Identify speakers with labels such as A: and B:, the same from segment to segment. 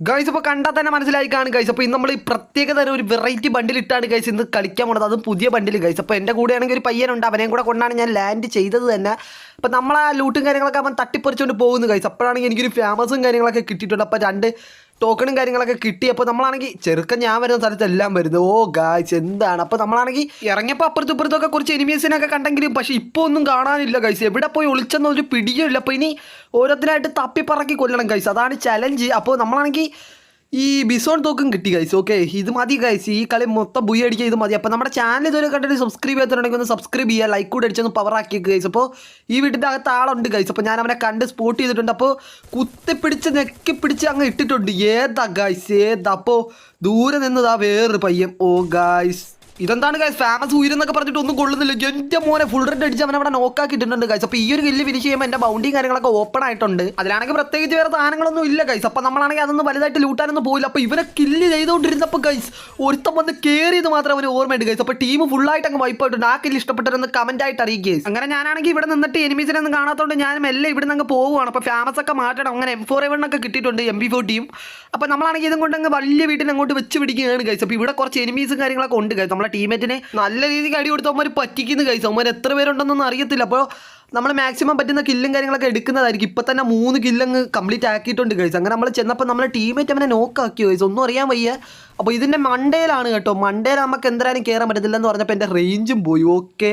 A: Guys ഇപ്പോൾ കണ്ടാൽ തന്നെ മനസ്സിലായി കാണും ഗൈസ് അപ്പോൾ ഇന്ന് നമ്മൾ ഈ പ്രത്യേക തരം ഒരു വെറൈറ്റി ബണ്ടിലിട്ടാണ് ഗൈസ് ഇന്ന് കളിക്കാൻ പോണത്. അതും പുതിയ ബണ്ടിൽ ഗൈസ് അപ്പോൾ എന്റെ കൂടെയാണെങ്കിൽ ഒരു പയ്യനുണ്ട്. അവനെയും കൂടെ കൊണ്ടാണ് ഞാൻ ലാൻഡ് ചെയ്തത് തന്നെ. അപ്പോൾ നമ്മൾ ആ ലൂട്ടും കാര്യങ്ങളൊക്കെ അവൻ തട്ടിപ്പറിച്ചുകൊണ്ട് പോകുന്നു ഗൈസ് അപ്പോഴാണെങ്കിൽ എനിക്കൊരു ഫേമസും കാര്യങ്ങളൊക്കെ കിട്ടിയിട്ടുണ്ട്. അപ്പോൾ രണ്ട് ടോക്കണും കാര്യങ്ങളൊക്കെ കിട്ടി. അപ്പോൾ നമ്മളാണെങ്കിൽ ചെറുക്കൻ ഞാൻ വരുന്ന സ്ഥലത്ത് എല്ലാം വരുന്നത്. ഓ ഗായ്സ് എന്താണ്? അപ്പോൾ നമ്മളാണെങ്കിൽ ഇറങ്ങിയപ്പോൾ അപ്പുറത്തും ഇപ്പുറത്തൊക്കെ കുറച്ച് എനിമീസിനൊക്കെ കണ്ടെങ്കിലും പക്ഷേ ഇപ്പോൾ ഒന്നും കാണാനില്ല ഗൈസ് എവിടെ പോയി ഒളിച്ചെന്നൊരു പിടിയുമില്ല അപ്പോൾ ഇനി ഓരോരുത്തരായിട്ട് തപ്പിപ്പറക്കി കൊല്ലണം ഗൈസ് അതാണ് ചലഞ്ച് അപ്പോൾ നമ്മളാണെങ്കിൽ ഈ ബിസോൺ തോക്കും കിട്ടി ഗൈസ് ഓക്കെ ഇത് മതി ഗൈസ് ഈ കളി മൊത്തം ബുയി അടിക്കുക ഇത് മതി. അപ്പോൾ നമ്മുടെ ചാനൽ ഇതുവരെ കണ്ടിട്ട് സബ്സ്ക്രൈബ് ചെയ്തിട്ടുണ്ടെങ്കിൽ ഒന്ന് സബ്സ്ക്രൈബ് ചെയ്യുക ലൈക്ക് കൂടെ അടിച്ചൊന്ന് പവർ ആക്കി ഗൈസ് അപ്പോൾ ഈ വീട്ടിന്റെ അകത്ത് ആളുണ്ട് ഗൈസ് അപ്പോൾ ഞാൻ അവനെ കണ്ട് സ്പോട്ട് ചെയ്തിട്ടുണ്ട്. അപ്പോൾ കുത്തിപ്പിടിച്ച് നെക്കി പിടിച്ച് അങ്ങ് ഇട്ടിട്ടുണ്ട്. ഏതാ ഗൈസ് ഏതാ? അപ്പോൾ ദൂരെ നിന്നതാ വേറൊരു പയ്യൻ. ഓ ഗൈസ് ഇതെന്താണ് ഗൈസ് ഫേമസ് ഉയരുന്നൊക്കെ പറഞ്ഞിട്ട് ഒന്നും കൊള്ളുന്നില്ല. എന്റെ മോനെ ഫുൾ റെഡ് അടിച്ച് അവൻ അവിടെ നോക്കാക്കിയിട്ടുണ്ട് ഗൈസ് അപ്പോൾ ഈ ഒരു കില്ല് ഫിനിഷ് ചെയ്യുമ്പോൾ എന്റെ ബൗണ്ടിയും കാര്യങ്ങളൊക്കെ ഓപ്പൺ ആയിട്ടുണ്ട്. അതിലാണെങ്കിൽ പ്രത്യേകിച്ച് വേറെ സാധനങ്ങളൊന്നും ഇല്ല ഗൈസ് അപ്പോൾ നമ്മളാണെങ്കിൽ അതൊന്നും വലുതായിട്ട് ലൂട്ടാനൊന്നും പോയില്ല. അപ്പോൾ ഇവരെ കില്ല് ചെയ്തുകൊണ്ടിരുന്നപ്പോൾ ഗൈസ് ഒരുത്തം വന്ന് കയറിയത് മാത്രം അവന് ഓർമ്മയുണ്ട് ഗൈസ് അപ്പോൾ ടീം ഫുൾ ആയിട്ട് അങ്ങ് വൈപ്പ് ആയിട്ടുണ്ട്. ആ കില്ല് ഇഷ്ടപ്പെട്ടവരൊന്ന് കമന്റ് ആയിട്ട് അറിയിക്കുക അങ്ങനെ ഞാനാണെങ്കിൽ ഇവിടെ നിന്നിട്ട് എനിമീസിനെ ഒന്നും കാണാത്തതുകൊണ്ട് ഞാൻ എല്ലാം ഇവിടെ നിന്ന് പോവുകയാണ്. അപ്പോൾ ഫേമസ് ഒക്കെ മാറ്റണം. അങ്ങനെ എം ഫോർ എവണ്ണൊക്കെ കിട്ടിയിട്ടുണ്ട് എം ബി ഫോർട്ടിയും അപ്പോൾ നമ്മളാണെങ്കിൽ ഇതും കൊണ്ട് അങ്ങ് വലിയ വീട്ടിൽ അങ്ങോട്ട് വെച്ച് പിടിക്കുകയാണ് ഗൈസ് അപ്പോൾ ഇവിടെ കുറച്ച് എനിമീസും കാര്യങ്ങളൊക്കെ ഉണ്ട് ഗൈസ് നമ്മളെ ടീമേറ്റിനെ നല്ല രീതിക്ക് അടി കൊടുത്ത് അവന്മാർ പറ്റിക്കുന്നു കൈസ് അവന്മാർ എത്ര പേരുണ്ടെന്നൊന്നും അറിയത്തില്ല. അപ്പോൾ നമ്മൾ മാക്സിമം പറ്റുന്ന കില്ലും കാര്യങ്ങളൊക്കെ എടുക്കുന്നതായിരിക്കും. ഇപ്പം തന്നെ മൂന്ന് കില്ലങ്ങ് കംപ്ലീറ്റ് ആക്കിയിട്ടുണ്ട് കഴിച്ചു അങ്ങനെ നമ്മൾ ചെന്നപ്പോൾ നമ്മളെ ടീമേറ്റ് അവനെ നോക്കാക്കി കഴിച്ചു ഒന്നും അറിയാൻ വയ്യ. അപ്പോൾ ഇതിന്റെ മണ്ടേലാണ് കേട്ടോ. മണ്ടേൽ നമുക്ക് എന്തായാലും കയറാൻ പറ്റത്തില്ലെന്ന് പറഞ്ഞപ്പോൾ എന്റെ റേഞ്ചും പോയി. ഓക്കെ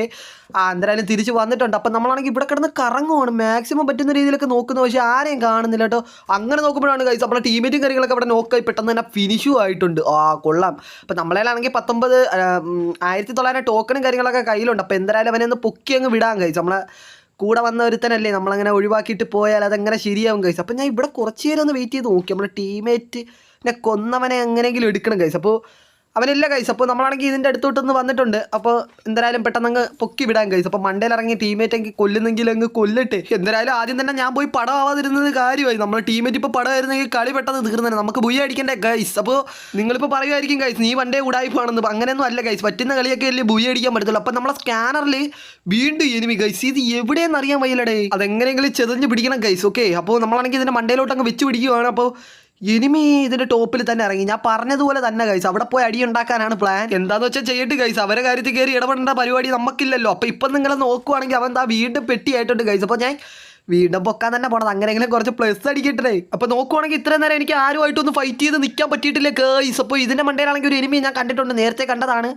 A: ആ എന്തായാലും തിരിച്ച് വന്നിട്ടുണ്ട്. അപ്പം നമ്മളാണെങ്കിൽ ഇവിടെ കിടന്ന് കറങ്ങുവാണ്. മാക്സിമം പറ്റുന്ന രീതിയിലൊക്കെ നോക്കുന്നത് പക്ഷേ ആരെയും കാണുന്നില്ല കേട്ടോ. അങ്ങനെ നോക്കുമ്പോഴാണ് ഗൈസ് നമ്മളെ ടീമേറ്റും കാര്യങ്ങളൊക്കെ അവിടെ നോക്കായി പെട്ടെന്ന് തന്നെ ഫിനിഷും ആയിട്ടുണ്ട്. ആ കൊള്ളാം. അപ്പം നമ്മളേലാണെങ്കിൽ പത്തൊമ്പത് ആയിരത്തി തൊള്ളായിരം ടോക്കണും കാര്യങ്ങളൊക്കെ കയ്യിലുണ്ട്. അപ്പോൾ എന്തായാലും അവനെ ഒന്ന് പൊക്കി അങ്ങ് വിടാൻ കഴിച്ചു നമ്മളെ കൂടെ വന്ന ഒരുത്തനല്ലേ നമ്മളങ്ങനെ ഒഴിവാക്കിയിട്ട് പോയാൽ അതെങ്ങനെ ശരിയാവും കഴിച്ചു അപ്പോൾ ഞാൻ ഇവിടെ കുറച്ച് നേരം ഒന്ന് വെയിറ്റ് ചെയ്ത് നോക്കി. നമ്മുടെ ടീമേറ്റിനെ കൊന്നവനെ എങ്ങനെയെങ്കിലും എടുക്കണം കഴിച്ചു അപ്പോൾ അവനില്ല കൈസ് അപ്പോൾ നമ്മളാണെങ്കിൽ ഇതിന്റെ അടുത്തോട്ടൊന്ന് വന്നിട്ടുണ്ട്. അപ്പോൾ എന്തായാലും പെട്ടെന്ന് അങ്ങ് പൊക്കി വിടാൻ കൈസ് അപ്പോൾ മണ്ടയിൽ ഇറങ്ങി ടീമേറ്റ് എങ്കിൽ കൊല്ലുന്നെങ്കിൽ അങ്ങ് കൊല്ലിട്ട്. എന്തായാലും ആദ്യം തന്നെ ഞാൻ പോയി പടം ആവാതിരുന്നത് കാര്യമായി. നമ്മൾ ടീമേറ്റ് ഇപ്പോൾ പടമായിരുന്നെങ്കിൽ കളി പെട്ടെന്ന് തീർന്നേ നമുക്ക് ബുയി അടിക്കണ്ടേ ഗൈസ് അപ്പോൾ നിങ്ങളിപ്പോൾ പറയുമായിരിക്കും ഗൈസ് നീ വണ്ടേ ഉടായ്പാണെന്ന് അങ്ങനെയൊന്നും അല്ല ഗൈസ് പറ്റുന്ന കളിയൊക്കെ അല്ലേ ബുയി അടിക്കാൻ പറ്റത്തുള്ളൂ. അപ്പോൾ നമ്മളെ സ്കാനറിൽ വീണ്ടും എനിമി ഗൈസ് ഇത് എവിടെയെന്ന് അറിയാൻ വയ്യലടേ അതെങ്ങനെയെങ്കിലും ചെതഞ്ഞ് പിടിക്കണം ഗൈസ് ഓക്കെ അപ്പോൾ നമ്മളാണെങ്കിൽ ഇതിന്റെ മണ്ടയിലോട്ട് അങ്ങ് വെച്ച് പിടിക്കുകയാണ് അപ്പോൾ എനിമി ഇതിന്റെ ടോപ്പിൽ തന്നെ ഇറങ്ങി. ഞാൻ പറഞ്ഞതുപോലെ തന്നെ ഗൈസ് അവിടെ പോയി അടി ഉണ്ടാക്കാനാണ് പ്ലാൻ എന്താന്ന് വെച്ചാൽ ചെയ്യട്ട് ഗൈസ് അവരെ കാര്യത്തിൽ കയറി ഇടപെടേണ്ട പരിപാടി നമുക്കില്ലല്ലോ അപ്പൊ ഇപ്പം നിങ്ങൾ നോക്കുവാണെങ്കിൽ അവൻ എന്താ വീണ്ടും പെട്ടിയായിട്ടുണ്ട് ഗൈസ് അപ്പോൾ ഞാൻ വീണ്ടും പൊക്കാൻ തന്നെ പോണത്. അങ്ങനെയെങ്കിലും കുറച്ച് പ്ലസ് അടിക്കട്ടെ. അപ്പോൾ നോക്കുവാണെങ്കിൽ ഇത്രയും നേരം എനിക്ക് ആരുമായിട്ടൊന്നും ഫൈറ്റ് ചെയ്ത് നിൽക്കാൻ പറ്റിയിട്ടില്ല ഗൈസ് അപ്പോൾ ഇതിന്റെ മണ്ടയിലാണെങ്കിൽ ഒരു എനിമി ഞാൻ കണ്ടിട്ടുണ്ട്. നേരത്തെ കണ്ടതാണ്.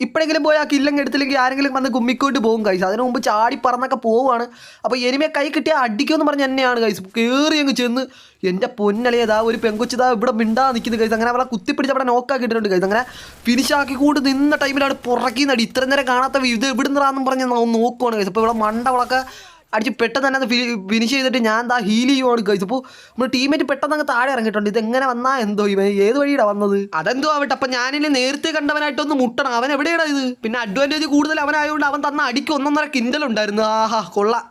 A: ഇപ്പോഴെങ്കിലും പോയി ആ കില്ലങ്ങ് എടുത്തില്ലെങ്കിൽ ആരെങ്കിലും വന്ന് കുമ്മിക്കൊണ്ട് പോകും കൈസ് അതിന് മുമ്പ് ചാടി പറന്നൊക്കെ പോവുകയാണ്. അപ്പോൾ എനിമയെ കൈ കിട്ടിയാൽ അടിക്കുമെന്ന് പറഞ്ഞ് തന്നെയാണ് കൈസ് കയറി അങ്ങ് ചെന്ന് എന്റെ പൊന്നളിയതാ ഒരു പെങ്കൊച്ചിതാ ഇവിടെ മിണ്ടാ നിൽക്കുന്നത് കൈസ് അങ്ങനെ അവളെ കുത്തിപ്പിടിച്ച് അവിടെ നോക്കാക്കിയിട്ടുണ്ട് കൈസ് അങ്ങനെ ഫിനിഷ് കൂട്ട് നിന്ന ടൈമിലാണ് പുറക്കിന്നടി ഇത്ര നേരം കാണാത്ത ഇത് ഇവിടുന്നാന്നും പറഞ്ഞ് ഞാൻ നോക്കുവാണ് കൈസ് അപ്പോൾ ഇവിടെ മണ്ടവളൊക്കെ അടിച്ച് പെട്ടെന്ന് തന്നെ അത് ഫിനിഷ് ചെയ്തിട്ട് ഞാൻ എന്താ ഹീൽ ചെയ്യുവാണ് കഴിച്ചു അപ്പോൾ നമ്മൾ ടീമേറ്റ് പെട്ടെന്ന് അങ്ങ് താഴെ ഇറങ്ങിയിട്ടുണ്ട്. ഇത് എങ്ങനെ വന്നാ? എന്തോ ഇവൻ ഏത് വഴിയാണ് വന്നത്? അതെന്തോ ആവട്ടെ. അപ്പം ഞാനിനി നേരത്തെ കണ്ടവനായിട്ടൊന്ന് മുട്ടണം. അവൻ എവിടെയാണ് ഇത്? പിന്നെ അഡ്വാന്റേജ് കൂടുതൽ അവനായതുകൊണ്ട് അവൻ തന്ന അടിക്ക് ഒന്നൊന്നര കിൻഡൽ ഉണ്ടായിരുന്നു. ആഹാ കൊള്ളാം.